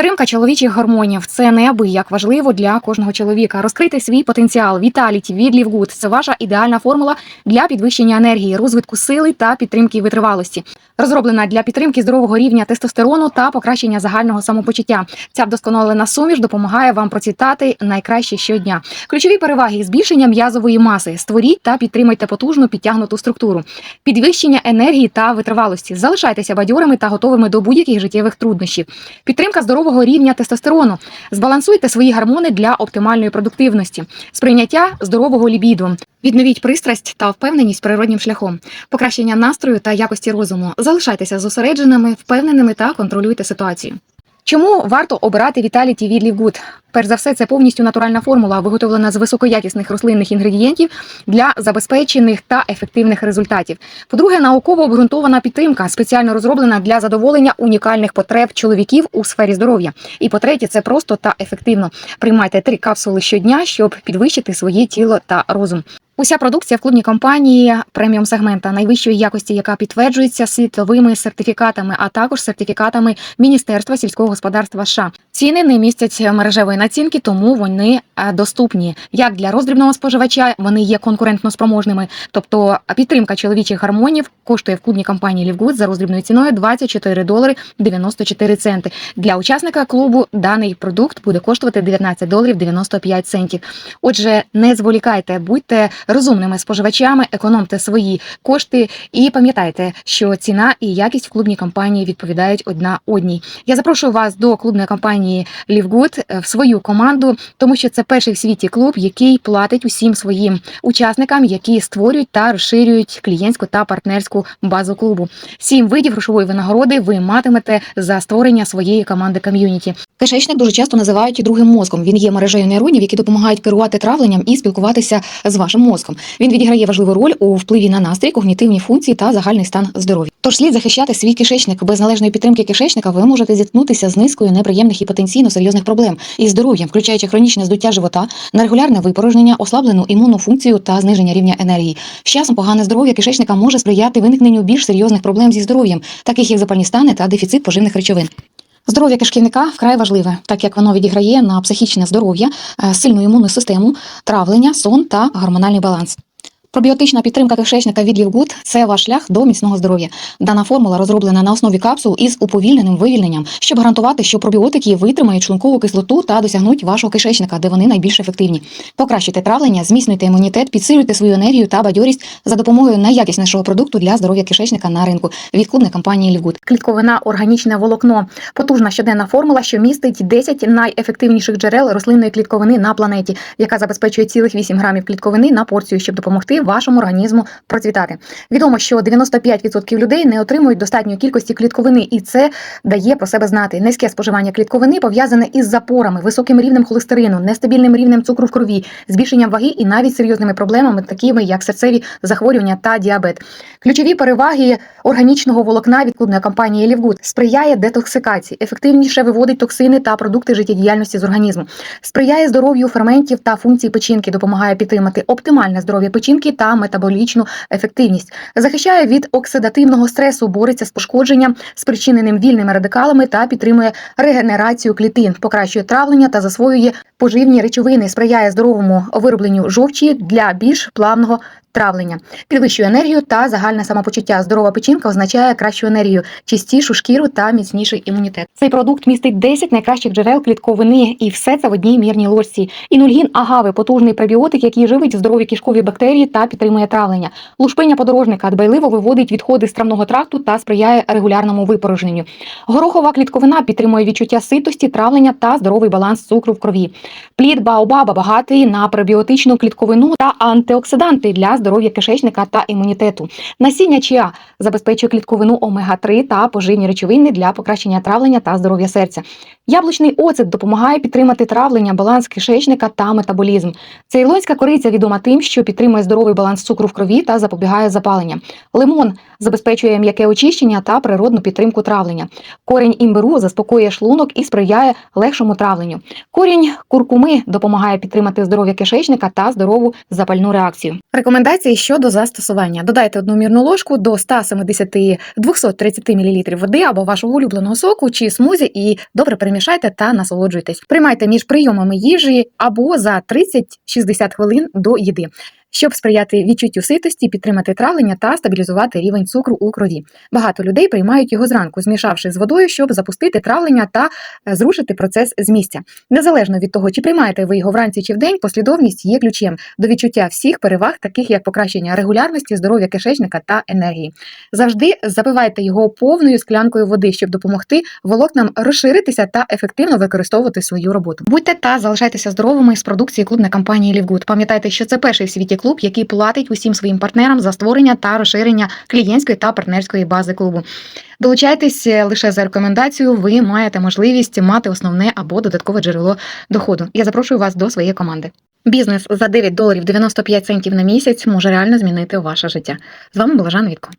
Підтримка чоловічих гормонів це неабияк важливо для кожного чоловіка. Розкрити свій потенціал Віталіті від Лівгуд це ваша ідеальна формула для підвищення енергії, розвитку сили та підтримки витривалості. Розроблена для підтримки здорового рівня тестостерону та покращення загального самопочуття. Ця вдосконалена суміш допомагає вам процвітати найкраще щодня. Ключові переваги збільшення м'язової маси. Створіть та підтримайте потужну підтягнуту структуру, підвищення енергії та витривалості. Залишайтеся бадьорими та готовими до будь-яких життєвих труднощів. Підтримка здорового рівня тестостерону. Збалансуйте свої гормони для оптимальної продуктивності, сприйняття здорового лібіду. Відновіть пристрасть та впевненість природнім шляхом, покращення настрою та якості розуму. Залишайтеся зосередженими, впевненими та контролюйте ситуацію. Чому варто обирати Vitality від Livgood? Перш за все, це повністю натуральна формула, виготовлена з високоякісних рослинних інгредієнтів для забезпечених та ефективних результатів. По-друге, науково обґрунтована підтримка, спеціально розроблена для задоволення унікальних потреб чоловіків у сфері здоров'я. І по-третє, це просто та ефективно. Приймайте три капсули щодня, щоб підвищити своє тіло та розум. Уся продукція в клубній компанії преміум сегмента найвищої якості, яка підтверджується світовими сертифікатами, а також сертифікатами Міністерства сільського господарства США. Ціни не містять мережевої націнки, тому вони е, доступні як для роздрібного споживача. Вони є конкурентно спроможними. Тобто підтримка чоловічих гормонів коштує в клубній компанії Лівгуд за роздрібною ціною 24 долари 94 центи. Для учасника клубу даний продукт буде коштувати 19 доларів 95 центів. Отже, не зволікайте, будьте розумними споживачами, економте свої кошти і пам'ятайте, що ціна і якість в клубній компанії відповідають одна одній. Я запрошую вас до клубної компанії Лівгуд в свою команду, тому що це перший в світі клуб, який платить усім своїм учасникам, які створюють та розширюють клієнтську та партнерську базу клубу. Сім видів грошової винагороди ви матимете за створення своєї команди ком'юніті. Кишечник дуже часто називають другим мозком. Він є мережею нейронів, які допомагають керувати травленням і спілкуватися з вашим мозком. Він відіграє важливу роль у впливі на настрій, когнітивні функції та загальний стан здоров'я. Тож слід захищати свій кишечник. Без належної підтримки кишечника ви можете зіткнутися з низкою неприємних і потенційно серйозних проблем із здоров'ям, включаючи хронічне здуття живота, нерегулярне випорожнення, ослаблену імунну функцію та зниження рівня енергії. З часом погане здоров'я кишечника може сприяти виникненню більш серйозних проблем зі здоров'ям, таких як запальні стани та дефіцит поживних речовин. Здоров'я кишківника вкрай важливе, так як воно відіграє на психічне здоров'я, е, сильну імунну систему, травлення, сон та гормональний баланс. Пробіотична підтримка кишечника від Лівгуд – це ваш шлях до міцного здоров'я. Дана формула розроблена на основі капсул із уповільненим вивільненням, щоб гарантувати, що пробіотики витримають шлункову кислоту та досягнуть вашого кишечника, де вони найбільш ефективні. Покращуйте травлення, зміцнюйте імунітет, підсилюйте свою енергію та бадьорість за допомогою найякіснішого продукту для здоров'я кишечника на ринку від клубної компанії Лівгуд. Клітковина, органічне волокно, потужна щоденна формула, що містить 10 найефективніших джерел рослинної клітковини на планеті, яка забезпечує цілих 8 грамів клітковини на порцію, щоб допомогти вашому організму процвітати. Відомо, що 95% людей не отримують достатньої кількості клітковини, і це дає про себе знати. Низьке споживання клітковини пов'язане із запорами, високим рівнем холестерину, нестабільним рівнем цукру в крові, збільшенням ваги і навіть серйозними проблемами, такими як серцеві захворювання та діабет. Ключові переваги органічного волокна від клубної компанії Лівгуд сприяє детоксикації, ефективніше виводить токсини та продукти життєдіяльності з організму, сприяє здоров'ю ферментів та функцій печінки, допомагає підтримати оптимальне здоров'я печінки та метаболічну ефективність, захищає від оксидативного стресу, бореться з пошкодженням, спричиненим вільними радикалами та підтримує регенерацію клітин, покращує травлення та засвоює поживні речовини, сприяє здоровому виробленню жовчі для більш плавного. Травлення підвищує енергію та загальне самопочуття. Здорова печінка означає кращу енергію, чистішу шкіру та міцніший імунітет. Цей продукт містить 10 найкращих джерел клітковини, і все це в одній мірній ложці. Інульгін агави потужний пребіотик, який живить здорові кишкові бактерії та підтримує травлення. Лушпиня подорожника дбайливо виводить відходи з травного тракту та сприяє регулярному випорожненню. Горохова клітковина підтримує відчуття ситості, травлення та здоровий баланс цукру в крові. Плід баобаба багатий на пребіотичну клітковину та антиоксиданти для здоров'я кишечника та імунітету. Насіння чіа забезпечує клітковину омега-3 та поживні речовини для покращення травлення та здоров'я серця. Яблучний оцет допомагає підтримати травлення, баланс кишечника та метаболізм. Цейлонська кориця відома тим, що підтримує здоровий баланс цукру в крові та запобігає запаленням. Лимон забезпечує м'яке очищення та природну підтримку травлення. Корінь імбиру заспокоює шлунок і сприяє легшому травленню. Корінь куркуми допомагає підтримати здоров'я кишечника та здорову запальну реакцію. Рекомендації щодо застосування: додайте одну мірну ложку до 170-230 мл води або вашого улюбленого соку чи смузі і добре перемішайте. та насолоджуйтесь. Приймайте між прийомами їжі або за 30-60 хвилин до їди. Щоб сприяти відчуттю ситості, підтримати травлення та стабілізувати рівень цукру у крові. Багато людей приймають його зранку, змішавши з водою, щоб запустити травлення та е, зрушити процес з місця. Незалежно від того, чи приймаєте ви його вранці чи вдень, послідовність є ключем до відчуття всіх переваг, таких як покращення регулярності, здоров'я кишечника та енергії. Завжди запивайте його повною склянкою води, щоб допомогти волокнам розширитися та ефективно використовувати свою роботу. Будьте та залишайтеся здоровими з продукції клубної компанії Лівгуд. Пам'ятайте, що це перший світі клуб, який платить усім своїм партнерам за створення та розширення клієнтської та партнерської бази клубу. Долучайтесь е, лише за рекомендацією. Ви маєте можливість мати основне або додаткове джерело доходу. Я запрошую вас до своєї команди. Бізнес за 9 доларів 95 центів на місяць може реально змінити ваше життя. З вами була Жанна Вітко.